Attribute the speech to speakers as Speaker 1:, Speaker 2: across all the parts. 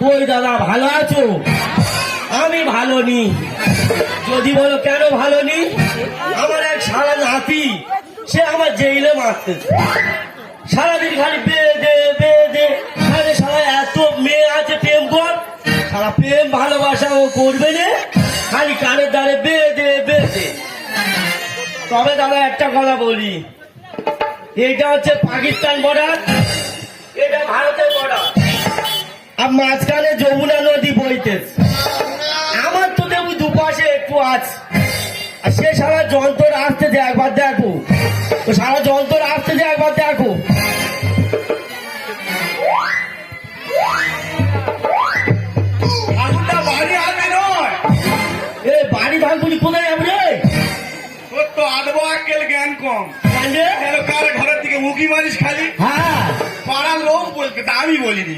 Speaker 1: কই দাদা, ভালো আছো? আমি ভালো নি। যদি বলো কেন ভালো নি? আমার এক সারা নাতি, সে আমার জেইলে মারতে। সারাদিন খালি বেয়ে দে খালি সারা এত মেয়ে আছে, প্রেম কর। সারা প্রেম ভালোবাসা ও করবে না খালি কানের দ্বারে দে বেয়ে তবে দাদা, একটা কথা বলি। এটা হচ্ছে পাকিস্তান বর্ডার এটা ভারতের বর্ডার আর মাঝখানে যমুনা নদী বইতেছে আমার তো দেখবি দুপাশে একটু আছে। আর সে সারা যন্ত্র আসতে দে একবার দেখো। তো সারা যন্ত্র আসতে দে একবার দেখো।
Speaker 2: বাড়ি নয়?
Speaker 1: এ বাড়ি কোথায় যাবে রে?
Speaker 2: তো আদবা জ্ঞান কম? কার ঘরের দিকে মুখি মারিস খালি?
Speaker 1: হ্যাঁ।
Speaker 2: পাড়ার লোক বলতে তা আমি বলিনি।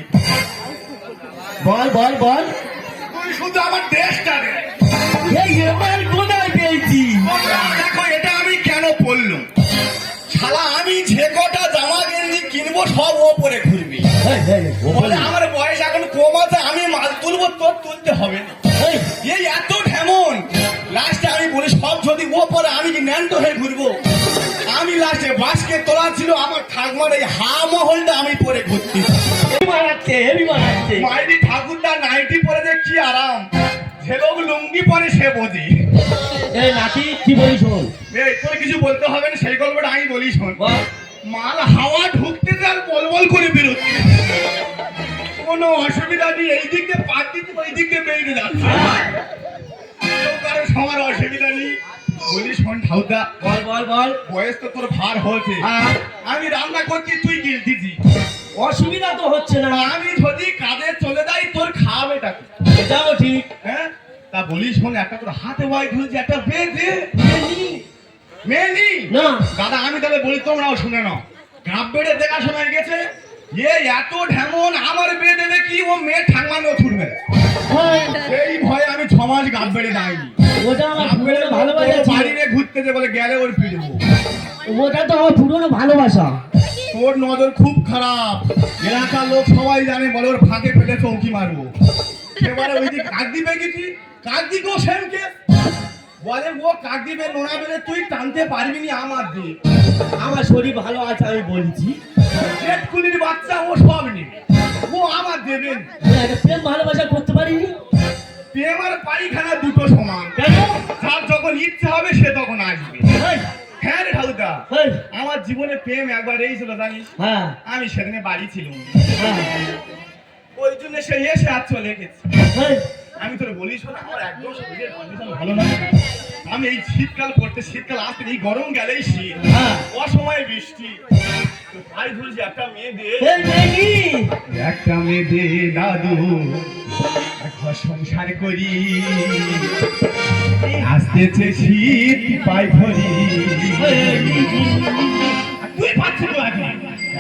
Speaker 1: বল বল বল।
Speaker 2: তুই শুধু আমার দেশটা দে
Speaker 1: এই এবার কোথায় পেয়েছি।
Speaker 2: দেখো এটা আমি কেন শালা আমি যে কটা জামা গেঞ্জি কিনবো সব ওপরে ঘুরবি।
Speaker 1: এই, এই, ও
Speaker 2: বলে আমার বয়স এখন কম আছে আমি মাল তুলবো তোর তুলতে হবে না।
Speaker 1: এই,
Speaker 2: এত ঢেমন। লাস্টে আমি বলি সব যদি ও পরে আমি কি ন্যান্টো হয়ে ঘুরবো? আমি লাস্টে বাসকে তোলা ছিল আমার ঠাকমার এই হা মহলটা আমি
Speaker 1: এই মারাচ্ছে হেবি
Speaker 2: মাইরি ঠাকুরটা নাইটি পরে যে কি আরাম। যে লোক লুঙ্গি পরে সে বোঝে।
Speaker 1: এই নাতি কি বলি শোন?
Speaker 2: এই তোর কিছু বলতে হবে না সেই গল্পটা আমি বলি শোন। মাল হাওয়া ঢুকতে আর বল বল করে বেরোচ্ছে। কোনো অসুবিধা নেই এই দিক দিয়ে পাক দিতে ওই দিক দিয়ে বেরিয়ে যাচ্ছে। কারও সবার অসুবিধা নেই। বলি শোন ঠাউদা।
Speaker 1: বল বল বল।
Speaker 2: বয়স তো তোর ভার হয়েছে।
Speaker 1: হ্যাঁ।
Speaker 2: আমি রান্না করছি তুই গিলতিছি
Speaker 1: অসুবিধা তো হচ্ছে না।
Speaker 2: আমি যদি কাজে চলে যাই তোর খাওয়াবে টাকা
Speaker 1: এটাও ঠিক।
Speaker 2: হ্যাঁ? তা বলি শোন একটা তোর হাতে ওয়াই ধরেছি একটা বেঁধে। মেয়ে
Speaker 1: না।
Speaker 2: দাদা আমি তাহলে বলি তোমরাও শুনে নাও। গাপ বেড়ে দেখাশোনা গেছে এ এত ঢেমন আমার বিয়ে দেবে কি ও মেয়ে ঠাঙ্গানো ছুটবে
Speaker 1: হ্যাঁ,
Speaker 2: সেই ভয়ে আমি ছ মাস গাপ বেড়ে যাইনি
Speaker 1: ওটা আমার পুরনো ভালোবাসা
Speaker 2: বাড়িতে ঘুরতে যে বলে গেলে ওর ফিরবো
Speaker 1: ওটা তো আমার পুরনো ভালোবাসা
Speaker 2: তোর নজর খুব খারাপ এলাকার লোক সবাই জানে বলে ওর ফাঁকে ফেলে চৌকি মারবো এবারে ওই দিক কাক দিবে কিছু কাক দিকেও সেমকে বলে ও কাক দিবে নোনা বেলে তুই টানতে পারবি নি আমার দিক
Speaker 1: আমার শরীর ভালো আছে আমি বলছি।
Speaker 2: পেটকুলির বাচ্চা ও সব নেবে। ও আমার দেবেন
Speaker 1: প্রেম ভালোবাসা করতে পারিনি।
Speaker 2: প্রেম আর পায়খানা দুটো সমান।
Speaker 1: কেন?
Speaker 2: যার যখন ইচ্ছে হবে সে তখন আসবে। হ্যাঁ রে ঠাকুরদা আমার জীবনে প্রেম একবার এই ছিল জানিস?
Speaker 1: হ্যাঁ।
Speaker 2: আমি সেদিনে বাড়ি ছিলাম।
Speaker 1: হ্যাঁ।
Speaker 2: ওই জন্য সে এসে আর চলে গেছে। আমি তোর বলি শোন আমার একদম শরীরের কন্ডিশন ভালো না। আমি এই শীতকাল পড়তে শীতকাল আসতে এই গরম গেলেই শীত
Speaker 1: হ্যাঁ।
Speaker 2: অসময়ে বৃষ্টি। ভাই ধরছি একটা মেয়ে দে একটা মেয়ে দে দাদু ঘর সংসার করি। আসতেছে শীত পাই ধরি তুই পাচ্ছি তো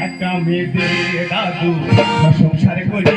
Speaker 2: একটা মেয়ে দে দাদু ঘর সংসার করি।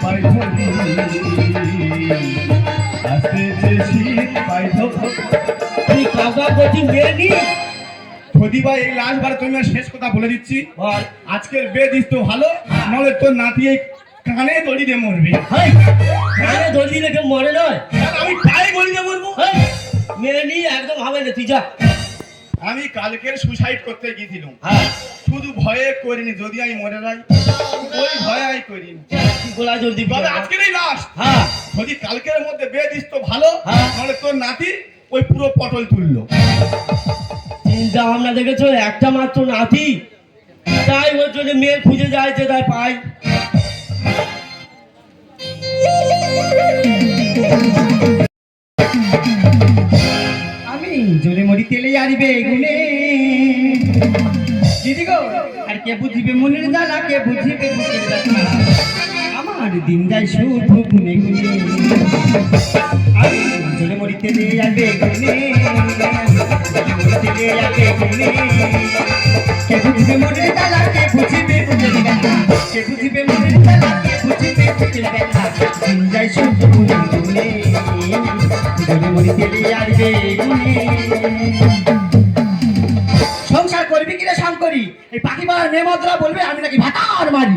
Speaker 2: শীত পাই ধরি আস্তে যে শীত পাই
Speaker 1: তুই কাকা করছি মেয়েকি
Speaker 2: যদি এই লাস্ট তুমি শেষ কথা বলে দিচ্ছি। আজকের বে দিস তো ভালো নাহলে তোর নাতি এই কানে দড়ি দিয়ে মরবে।
Speaker 1: কানে দড়ি রেখে মরে নয়।
Speaker 2: আমি পায়ে গড়ি দিয়ে মরবো
Speaker 1: এই, মেয়ে নি একদম হবে না তুই যা।
Speaker 2: আমি কালকের সুসাইড করতে গিয়েছিলাম।
Speaker 1: হ্যাঁ।
Speaker 2: শুধু ভয়ে করিনি যদি আমি মরে যাই ওই ভয়ে আমি করিনি।
Speaker 1: গোলা জলদি
Speaker 2: তবে আজকের এই লাস্ট
Speaker 1: হ্যাঁ।
Speaker 2: যদি কালকের মধ্যে বে দিস তো ভালো
Speaker 1: হ্যাঁ।
Speaker 2: নাহলে তোর নাতি ওই পুরো পটল তুললো।
Speaker 1: চিন্তা ভাবনা দেখেছ? একটা মাত্র নাতি। তাই ওর জন্য মেয়ে খুঁজে যায় যে তাই পাই।
Speaker 3: আমি জোরে মরি তেলে আর বেগুনে দিদি গো, আর কে বুঝিবে মনের জ্বালা, কে বুঝিবে আমার দিন যায় শুধু গুনে গুনে আমি তেলে আর বেগুনে ঝুড়ি মুড়ি তেলে আর বেগুনে কে বুঝবে মনের জ্বালা কে বুঝবে বুঝের ব্যথা কে বুঝবে মনের জ্বালা কে সংসার করবি কিনা সাম করি এই পাখি পাড়ার মেমদরা বলবে, আমি নাকি ভাতার মারি।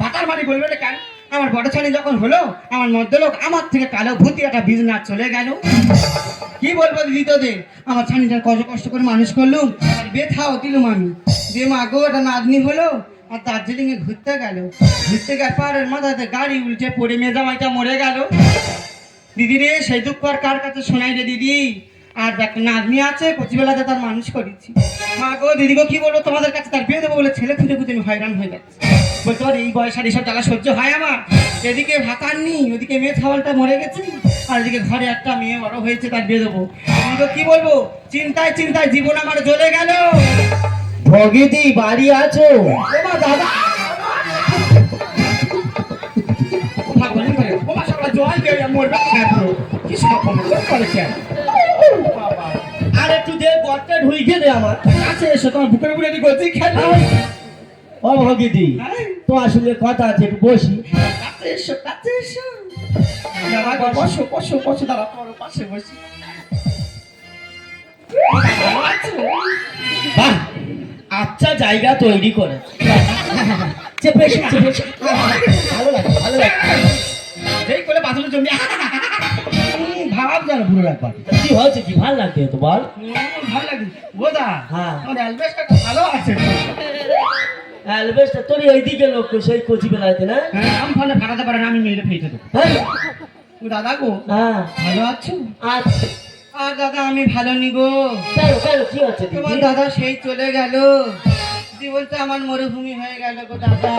Speaker 3: ভাতার মারি বলবে কেন? আমার বড় ছেলে যখন হলো, আমার মধ্যলোক আমার থেকে কালো ভূতি একটা বিজনেস চলে গেল। কি বলব দিদি তোদের? আমার ছানিটার কত কষ্ট করে মানুষ করলুম, আর বেথাও দিলুম আমি। যে মা গো একটা নাতনি হলো, আর দার্জিলিং এ ঘুরতে গেল, ঘুরতে গেলে পাড়ের মাথাতে গাড়ি উল্টে পড়ে মেজামাইটা মরে গেল। দিদি রে, সেই দুঃখ আর কার কাছে শোনাই রে দিদি? আর দেখ, নাতনি আছে কচিবেলাতে তার মানুষ করেছি। মা গো, দিদি গো, কি বলব তোমাদের কাছে? তার বিয়ে দেবো বলে ছেলে খুঁজে খুঁজে আমি হয়রান হয়ে যাচ্ছি। বলতে পারি এই বয়স আর এইসব জ্বালা সহ্য হয় আমার। এদিকে ভাত আননি ওদিকে মেয়ে ছাওয়ালটা মরে গেছে আর এদিকে ঘরে একটা মেয়ে বড় হয়েছে তার বিয়ে দেবো। দিদি গো কি বলব? চিন্তায় চিন্তায় জীবন আমার জ্বলে গেল।
Speaker 1: ভগিদি বাড়ি আছো?
Speaker 3: ওমা দাদা! ভাগবানি ওমা সকালে জল দিয়ে মরবে। কেন কি সব করে কেন
Speaker 1: আর একটু দে গড়টা ঢুইকে দে আমার।
Speaker 3: কাছে এসো তোমার বুকের একটু গতি খেলে।
Speaker 1: ও ভগিদি তোমার সঙ্গে কথা আছে একটু বসি।
Speaker 3: কাছে এসো কাছে এসো। বসো। বসো বসো পাশে বসি?
Speaker 1: বাহ আচ্ছা জায়গা তৈরি করে। চেপে চেপে ভালো লাগে ভালো লাগে।
Speaker 3: যেই করে বাথরুমে জমি। ভাব যেন পুরো। একবার
Speaker 1: কি হয়েছে কি ভালো লাগবে তো বল?
Speaker 3: ভালো লাগে।
Speaker 1: হ্যাঁ।
Speaker 3: অ্যালবেস্টারটা ভালো আছে।
Speaker 1: অ্যালবেস্টার তোর এইদিকে লোক সেই কচি বেলাতে না?
Speaker 3: হ্যাঁ আম ফলে ফাটাতে পারে না আমি মেরে ফেটে দেবো।
Speaker 1: হ্যাঁ।
Speaker 3: দাদা গো
Speaker 1: হ্যাঁ।
Speaker 3: ভালো আছো?
Speaker 1: আচ্ছা
Speaker 3: আর দাদা আমি ভালো নি গো।
Speaker 1: কেন কেন কি হচ্ছে
Speaker 3: তোমার
Speaker 1: দাদা
Speaker 3: সেই চলে গেল। বলতে আমার মরুভূমি হয়ে গেল গো দাদা।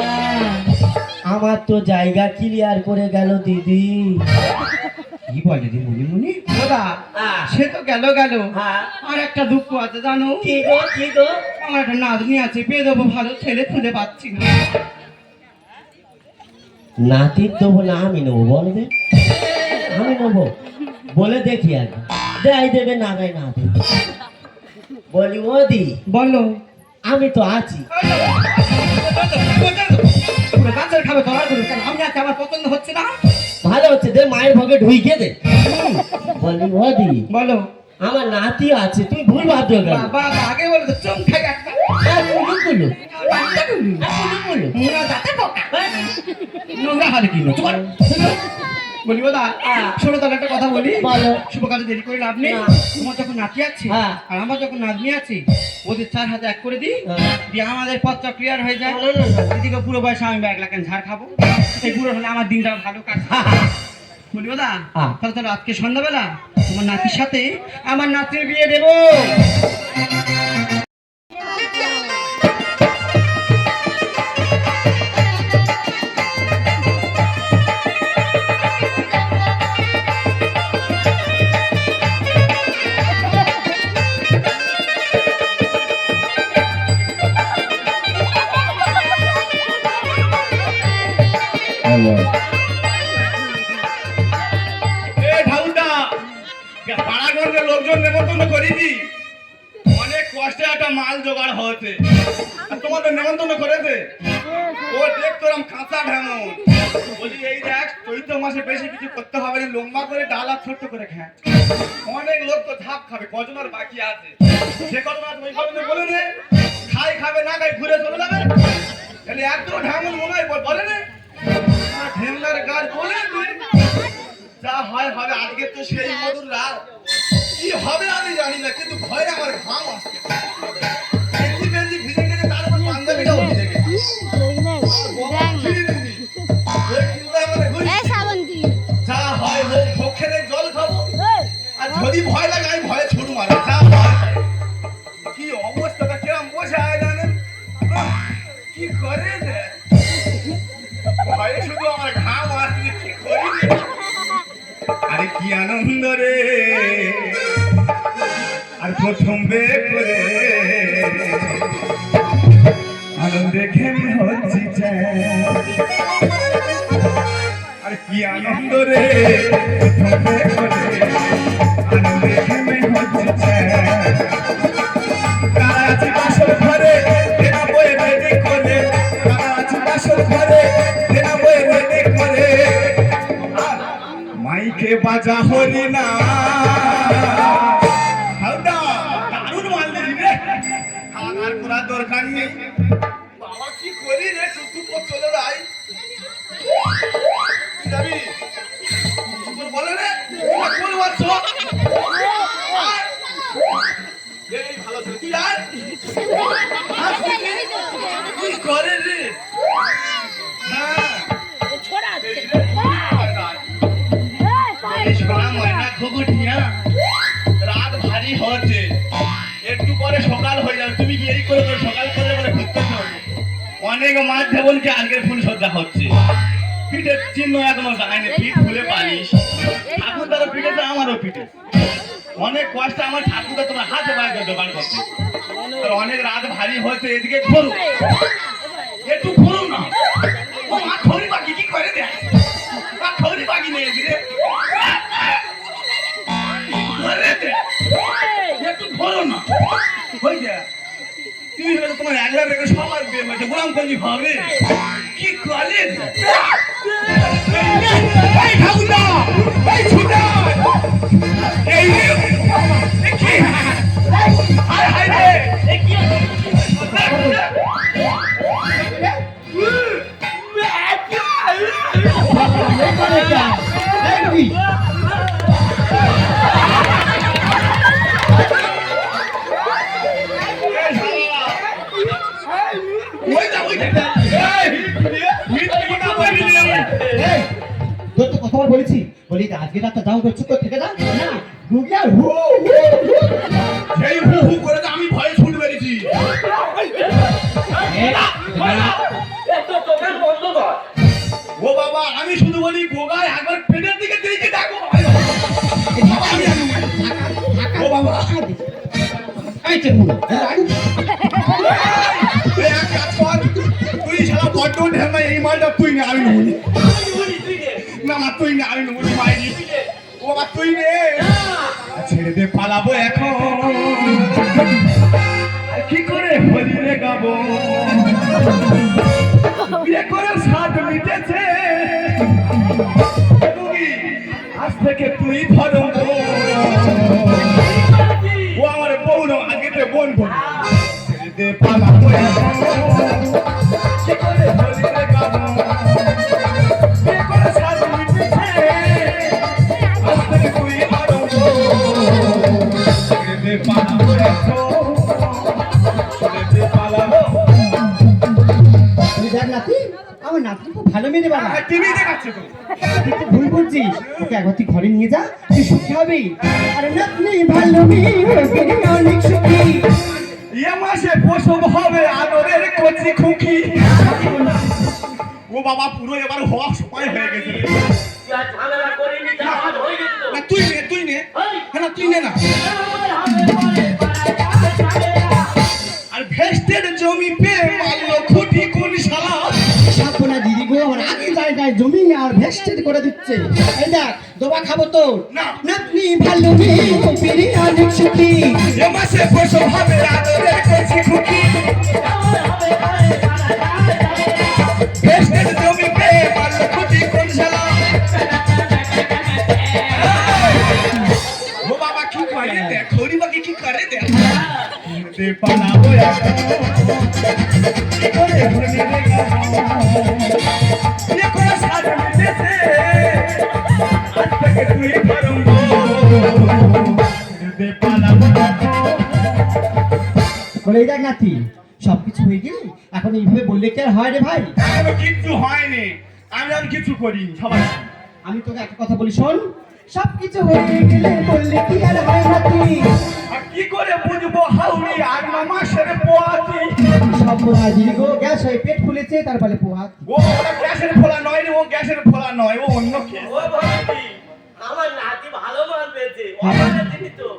Speaker 1: আমার তো জায়গা ক্লিয়ার করে গেল দিদি।
Speaker 3: কি বলে দিদি মনে মনে দাদা
Speaker 1: হ্যাঁ।
Speaker 3: সে তো গেল গেল
Speaker 1: হ্যাঁ
Speaker 3: আর একটা দুঃখ আছে জানো
Speaker 1: কি গো কি গো
Speaker 3: আমার একটা নাতনি আছে পেয়ে দেবো ভালো ছেলে খুঁজে পাচ্ছি না
Speaker 1: নাতির তো বলে আমি নেব বলবে আমি নেব বলে দেখি আগে দেয় দেবে না দেয় না দেবে বলি ও দি
Speaker 3: বলো
Speaker 1: আমি তো আছি
Speaker 3: গাছের খাবে ধরা আমি আছি আমার পছন্দ হচ্ছে না
Speaker 1: ভালো হচ্ছে দে মায়ের ভগে ঢুইকে দে। বলি ভাদি
Speaker 3: বলো।
Speaker 1: আমার নাতি আছে তুই ভুল ভাবছ কেন?
Speaker 3: বাবা আগে বলে তো চুম খাই একটা
Speaker 1: আর কুলু কুলু আর কুলু
Speaker 3: নোংরা দাঁতে পোকা। নোংরা হালে কি চল বলি ও দা শোনো তাহলে একটা কথা বলি
Speaker 1: বলো।
Speaker 3: শুভ কাজে দেরি করে লাভ নেই
Speaker 1: না।
Speaker 3: তোমার যখন নাতি আছে
Speaker 1: হ্যাঁ।
Speaker 3: আর আমার যখন নাতনি আছে ওদের চার হাতে এক করে দিই
Speaker 1: হ্যাঁ।
Speaker 3: দিয়ে আমাদের পথটা ক্লিয়ার হয়ে যায়। এদিকে পুরো বয়সে আমি ব্যাগ লাগান ঝাড় খাব এই পুরো হলে আমার দিনটা ভালো কাটবে বলি দা
Speaker 1: হ্যাঁ।
Speaker 3: তাহলে তাহলে আজকে সন্ধ্যাবেলা তোমার নাতির সাথে আমার নাতির বিয়ে দেবো
Speaker 2: পাড়াগঞ্জের বেশি করতে হবে লম্বা করে ডাল আর করে খা অনেক লোক তো ধাপ খাবে কজন বাকি আছে। সে কজন ওই কজনে খাই খাবে না খাই ঘুরে চলে যাবে। তাহলে এত ঢেমন মনে হয় বলে নে আর গাছ বলে যা হয় হবে আজকে তো সেই মধুর রাত। কি হবে আমি জানি না কিন্তু ভয়ে আমার ঘাম আসছে। গেঞ্জি ফেঞ্জি ভিজে গেছে তার পাঞ্জাবিটাও ভিজে গেছে। যা হয় হোক ভোগ জল খাব। আর যদি ভয় লাগে আমি ভয়ে ছুটু মারো যা কি অবস্থাটা কিরম বসে আয় জানেন? কি করে রে? আরে কি আনন্দ রে? আর প্রথম বের করে আনন্দে ঘেমে হচ্ছি আর কি আনন্দ রে? ঝুমে করে আনন্দে પાછા હોરી ના অনেক মাছ দেবনকে আজকের ফুল সজ্জা হচ্ছে। পিঠের চিহ্ন এখনও যায়নি পিঠ ফুলে পালিস ঠাকুর দ্বারা পিঠেছে আমারও পিঠে। অনেক কষ্ট আমার ঠাকুরদা তোমার হাতে বাইরে দোকান করছে। অনেক রাত ভারী হয়েছে এদিকে ঘুরু। একটু ঘুরু না। ও মা খড়ি বাকি কি করে দেয়? মা খড়ি বাকি নেই এদিকে। একটু ঘুরু না। হয়ে যায়। তুমি হলে তোমার একলা রেখে সবার বিয়ে কি করে এই ঠাকুরদা এই ছুটা এই কি? হায় হায় রে এ কি
Speaker 3: এই রবি, বলেছি বলি আজকে রাতটা যাও তো থেকে যা না
Speaker 2: আমি ভয়ে ছুট শুধু বলি গোগায় একবার পেটের দিকে দিকে দেখো। ও বাবা।
Speaker 3: এই চেঙ্গুলো,
Speaker 2: বড্ড ঢেমা এই মালটা তুই নে আমি নেব না। না তুই নে আমি নেব মাইনি ও বাবা তুই নে। ছেড়ে দে পালাবো এখন। কি করে হরিলে গাবো? বিয়ে করে সাত মিটেছে। আজ থেকে তুই ধরো ও আমার বউ না আগে তে বোন বোন ছেড়ে দে পালাবো এখন। টিভি দেখাচ্ছে তো।
Speaker 3: তুই তো ভুল করছিস ওকে একবার তুই ঘরে নিয়ে যা তুই সুখী হবি। আরে নাতনি ভালো মেয়ে অনেক সুখী।
Speaker 2: ইয়ে মাসে প্রসব হবে আদরের কচি খুকি। ও বাবা পুরো এবার হওয়া সময় হয়ে গেছে।
Speaker 1: তুই হয়ে
Speaker 2: না তুই নে তুই নে। হ্যাঁ না তুই নে না। জমি
Speaker 3: আর ভেস্টেড করে দিচ্ছে। এই দেখ দোবা খাব তো
Speaker 2: না।
Speaker 3: নাতনি ভালো মেয়ে ওকে অনেক
Speaker 2: হবে জমি মারলো খুঁটি। কোন শালা? ও বাবা কি করে? দেখ হরি বাকি কি করে? দেখ। দে পালাবো এখন
Speaker 3: বলে দেখ নাতি সবকিছু হয়ে গেলে এখন এইভাবে বললে কি আর হয় রে ভাই?
Speaker 2: এখনও কিচ্ছু হয়নি। আমি আর কিছু করিনি সবাই।
Speaker 3: আমি তোকে একটা কথা বলি শোন। সবকিছু হয়ে গেলে বললে কি আর হয় নাতি?
Speaker 2: কি করে বুঝব হাউরি আর মাসের পোয়াতি?
Speaker 3: সব গো গ্যাস হয়ে পেট ফুলেছে তার ফলে পোহাত
Speaker 2: ও গ্যাসের ফোলা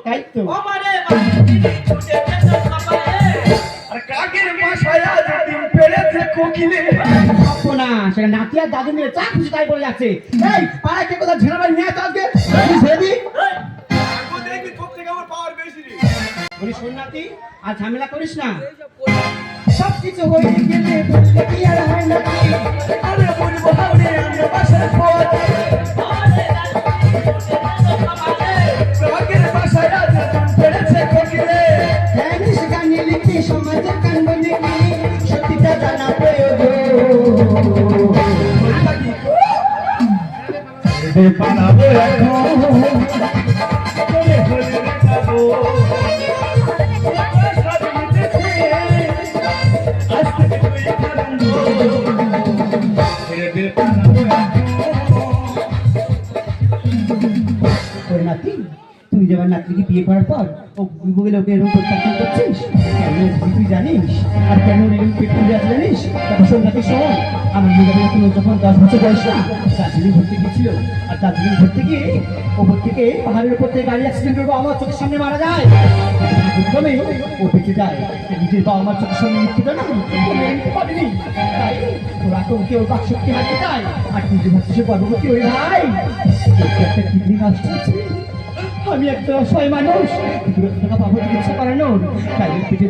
Speaker 3: তাই তো।
Speaker 2: আর কাকের আজ ডিম পেড়েছে কোকিলে।
Speaker 3: নাতি আর দাদু মিলে চা খুশি তাই বলে যাচ্ছে। এই পাড়ায় কে কোথাও ঝেড়া বাড়ি নিয়ে আজকে।
Speaker 2: দেখবি তোর থেকে আমার পাওয়ার বেশি রে।
Speaker 3: বলি শোন নাতি আর ঝামেলা করিস না। সব কিছু হয়ে গেলে বুঝলে কি আর হয় নাকি আরে বলব হাওড়ে প্রয়োজন
Speaker 2: বানাবো তুই
Speaker 3: যেমন নাতিকে বিয়ে করার পর ও লোকে এরকম বুবু তুই জানিস? আর কেন এরকম পেট্রোল আছে জানিস? তারপর শোন নাতি শোন, আমার মেয়েটা যখন যখন দশ বছর বয়স না, দার্জিলিং ঘুরতে গেছিল আর দার্জিলিং ঘুরতে গিয়ে ওপর থেকে পাহাড়ের উপর থেকে গাড়ি অ্যাক্সিডেন্ট করব আমার চোখের সামনে মারা যায়। প্রথমে ও বেঁচে যায়। নিজের বাবা আমার চোখের সামনে মৃত্যুটা না পারেনি। ওরা তো ওকে ওর শক্তি হারতে চায় আর তুই যে ভাবছিস গর্ভবতী ওই ভাই একটা কিডনি নষ্ট হচ্ছে। আমি একটা অসহায় মানুষ।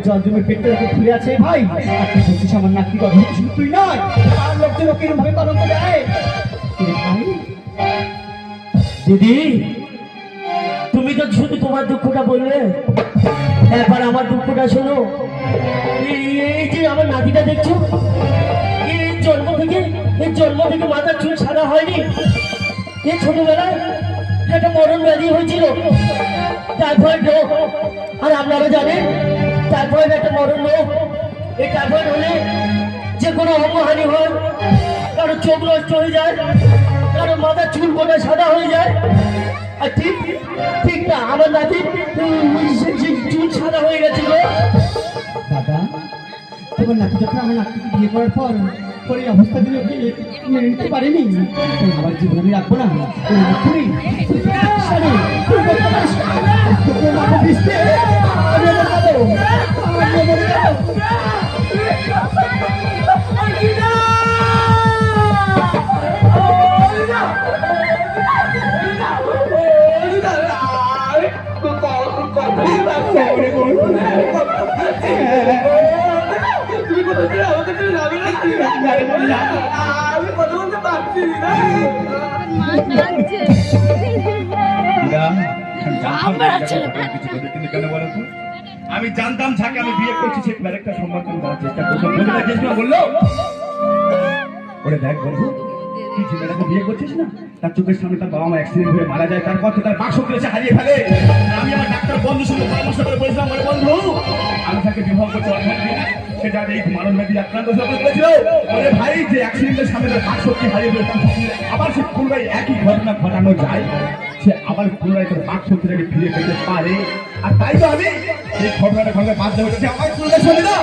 Speaker 3: জল জমে ভাই। নয়। আর দেয়।
Speaker 1: দিদি, তুমি তো শুধু তোমার দুঃখটা বললে। এবার আমার দুঃখটা শোনো। এই যে আমার নাতিটা দেখছ? এই জন্ম থেকে, এই জন্ম থেকে মাথার চুল সাদা হয়নি। এই ছোটবেলায় একটা মরণ ব্যাধি হয়েছিল। টাইফয়েড রোগ আর আপনারা জানেন টাইফয়েড একটা মরণ রোগ এই টাইফয়েড হলে যে কোনো অঙ্গহানি হয়, কারও চোখ নষ্ট হয়ে যায়, কারও মাথার চুল গোটা সাদা হয়ে যায়। আর ঠিক ঠিক না, আমার সে চুল সাদা হয়ে গেছিল।
Speaker 3: দাদা তোমার নাতি যখন আমার নাতিকে বিয়ে করার পর পরে এই অবস্থা দিলে মেনে নিতে পারিনি তাই আমার জীবনে রাখব না না। আমি
Speaker 2: জানতাম যাকে আমি বিয়ে করছি, সে একটা সম্মান করে দেওয়ার চেষ্টা করতাম বলল ওরে দেখ বন্ধু তুই যে মেয়েটাকে বিয়ে করছিস না? তার চোখের সামনে তার বাবা মা অ্যাক্সিডেন্ট হয়ে মারা যায়, তারপর তো তার বাক শক্তি এসে হারিয়ে ফেলে। আমি আমার ডাক্তার বন্ধু সঙ্গে পরামর্শ করে বলেছিলাম, বলে, বন্ধু, আমি তাকে বিবাহ করতে অর্থাৎ সে এই মানব ব্যাধি আক্রান্ত হয়ে পড়েছিল বলে, ভাই, যে অ্যাক্সিডেন্টের সামনে তার বাক শক্তি হারিয়ে ফেলে আবার সে পুনরায় একই ঘটনা ঘটানো যায়। সে আবার পুনরায় তার বাক শক্তিটাকে ফিরে পেতে পারে। আর তাই তো আমি এই ঘটনাটা ঘটনা বাধ্য হয়েছে আমার চুলটা চলে না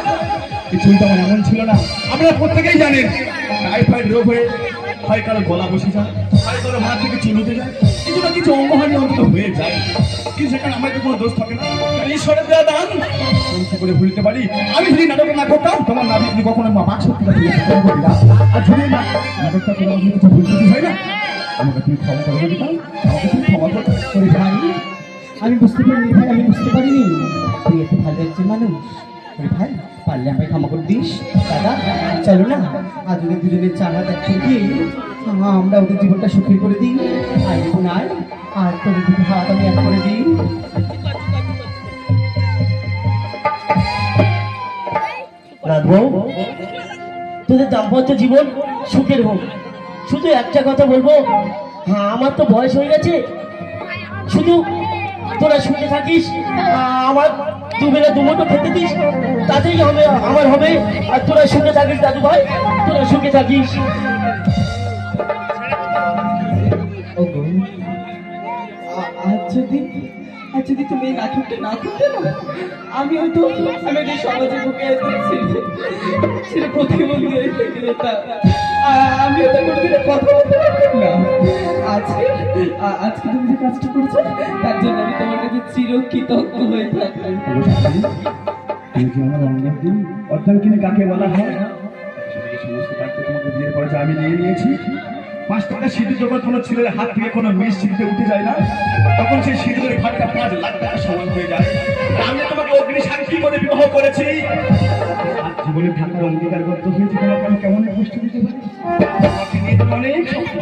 Speaker 2: এই চুলটা আমার এমন ছিল না। আপনারা প্রত্যেকেই জানেন টাইফয়েড রোগ হয়ে হয় কারও গলা বসে যায়, হয় কারও মাথা থেকে উঠে যায় কিছু না কিছু অঙ্গহানি অন্তত হয়ে যায়? কিন্তু সেখানে আমার তো কোনো দোষ থাকে না? ঈশ্বরের দেওয়া দান। পারি? আমি নাটক আমি
Speaker 3: বুঝতে পারিনি, আমি বুঝতে পারিনি। তুই এত ভালো একজন মানুষ। ভাই, পারলে আমায় ক্ষমা করে দিস। দাদা, চলো না। আজ ওদের দুজনের চারা দেখতে গিয়ে আমরা ওদের জীবনটা সুখী করে দিই। আর এখন আর আর তোদের দুটো হাত আমি এক করে দিই।
Speaker 1: তোদের দাম্পত্য জীবন সুখের হোক। শুধু একটা কথা বলব হ্যাঁ আমার তো বয়স হয়ে গেছে। শুধু তোরা সুখে থাকিস। আমার দুবেলা দুমুটো খেতে দিস, তাতেই হবে, আমার হবে। আর তোরা সুখে থাকিস দাদু ভাই তোরা সুখে থাকিস।
Speaker 3: যদি তুমি এই নাটকটা না করতে না আমি হয়তো আমি এই সমাজে বুকে ছেড়ে ছেড়ে প্রতিবন্ধী আমি হয়তো কথা বলতে পারতাম না। আজকে আজকে তুমি যে কাজটা করছ, তার জন্য আমি তোমার কাছে চিরকৃতজ্ঞ হয়ে
Speaker 2: দিন? কাকে বলা হয়? সমস্ত তোমাকে বিয়ের পরে আমি নিয়ে নিয়েছি পাঁচ টাকা সিঁদুর যখন কোনো ছেলের হাত থেকে কোনো মেয়ে সিঁড়িতে উঠে যায় না, তখন সেই সিঁদুরের ভাগটা পাঁচ লাখ টাকা সমান হয়ে যায়। আমি তোমাকে অগ্নি সাক্ষী করে বিবাহ করেছি? জীবনে ঠাকুর অঙ্গীকার করতে হয়েছে তোমাকে আমি কেমন কষ্ট দিতে পারি? স্বপ্ন